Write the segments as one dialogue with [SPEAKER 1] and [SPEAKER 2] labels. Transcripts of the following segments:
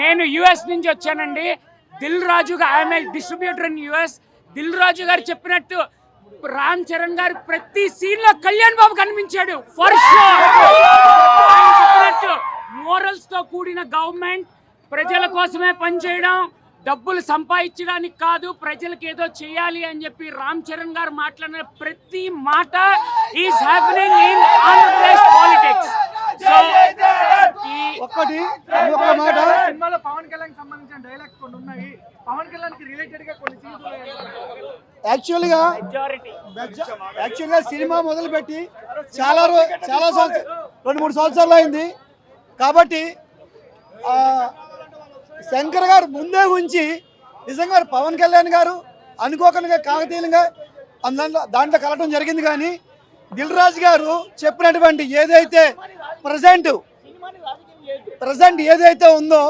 [SPEAKER 1] నేను యుఎస్ నుంచి వచ్చానండి. Dil Raju I'm distributor in US Dil Raju గారు చెప్పినట్టు రామ్ చరణ్ గారు ప్రతి సీన్లో కళ్యాణ్ బాబు కనిపించాడు. ఫర్ చెప్పినట్టు మోరల్స్తో కూడిన గవర్నమెంట్ ప్రజల కోసమే పనిచేయడం డబ్బులు సంపాదించడానికి కాదు ప్రజలకు ఏదో చేయాలి అని చెప్పి రామ్ చరణ్ గారు మాట్లాడిన ప్రతి మాట is happening in Andhra Pradesh politics so
[SPEAKER 2] ఒక్కటి
[SPEAKER 3] సినిమాలో పవన్ కళ్యాణ్ సంబంధించిన డైలాగ్స్ కొన్ని ఉన్నాయి. పవన్ కళ్యాణ్కి రిలేటెడ్గా కొన్ని సీన్స్ ఉన్నాయి.
[SPEAKER 2] యాక్చువల్గా
[SPEAKER 1] మెజారిటీ
[SPEAKER 2] యాక్చువల్గా సినిమా మొదలుపెట్టి చాలా చాలా సంవత్సరాలు రెండు మూడు సంవత్సరాలు అయింది. కాబట్టి ఆ, శంకర్ గారు ముందే ఉంచి నిజంగా పవన్ కళ్యాణ్ గారు అనుకోకుండా కాకతీయంగా అందులో దాంట్లో కలవడం జరిగింది కానీ దిల్ రాజు గారు చెప్పినటువంటి ఏదైతే ప్రజెంట్ ప్రజెంట్ ఏదైతే ఉందో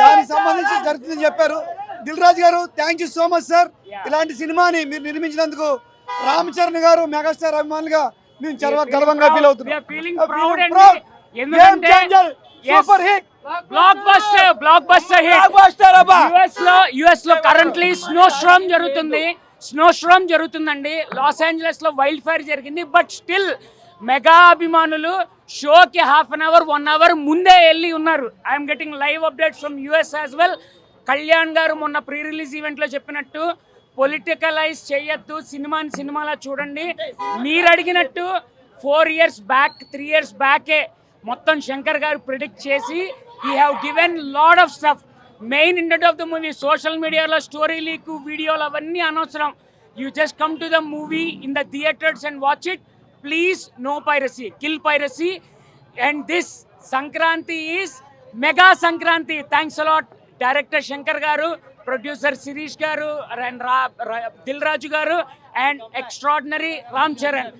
[SPEAKER 2] దానికి సంబంధించి జరుగుతుందని చెప్పారు. దిల్ రాజు గారు thank you so much sir ఇలాంటి సినిమాని మీరు నిర్మించినందుకు రామ్ చరణ్ గారు మెగాస్టార్ అభిమానులుగా మేము చాలా గర్వంగా ఫీల్ అవుతున్నాం.
[SPEAKER 1] Blockbuster blockbuster hit యుఎస్లో యుఎస్లో కరెంట్లీ స్నో స్ట్రామ్ జరుగుతుంది. స్నో స్ట్రామ్ జరుగుతుందండి. లాస్ ఏంజలస్లో వైల్డ్ ఫైర్ జరిగింది. బట్ స్టిల్ మెగా అభిమానులు షోకి half an hour one hour ముందే వెళ్ళి ఉన్నారు. I'm getting live updates from US as well Kalyan గారు మొన్న ప్రీ రిలీజ్ ఈవెంట్లో చెప్పినట్టు పొలిటికలైజ్ చేయొద్దు సినిమాని సినిమాలా చూడండి. మీరు అడిగినట్టు four years back three years బ్యాకే మొత్తం శంకర్ గారు ప్రిడిక్ట్ చేసి ఈ have given lot of stuff main intent of the movie social మీడియాలో స్టోరీ లీక్ వీడియోలు అవన్నీ అనవసరం. You just come to the movie in the theatres and watch it please no piracy kill piracy and this Sankranti is mega Sankranti thanks a lot director Shankar గారు producer Sirish గారు and రా దిల్ రాజు గారు and extraordinary Ram Charan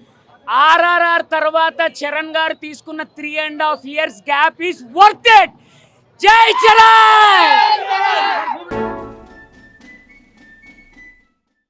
[SPEAKER 1] RRR తర్వాత చరణ్ గారు తీసుకున్న three and half years gap is worth it జై చరణ్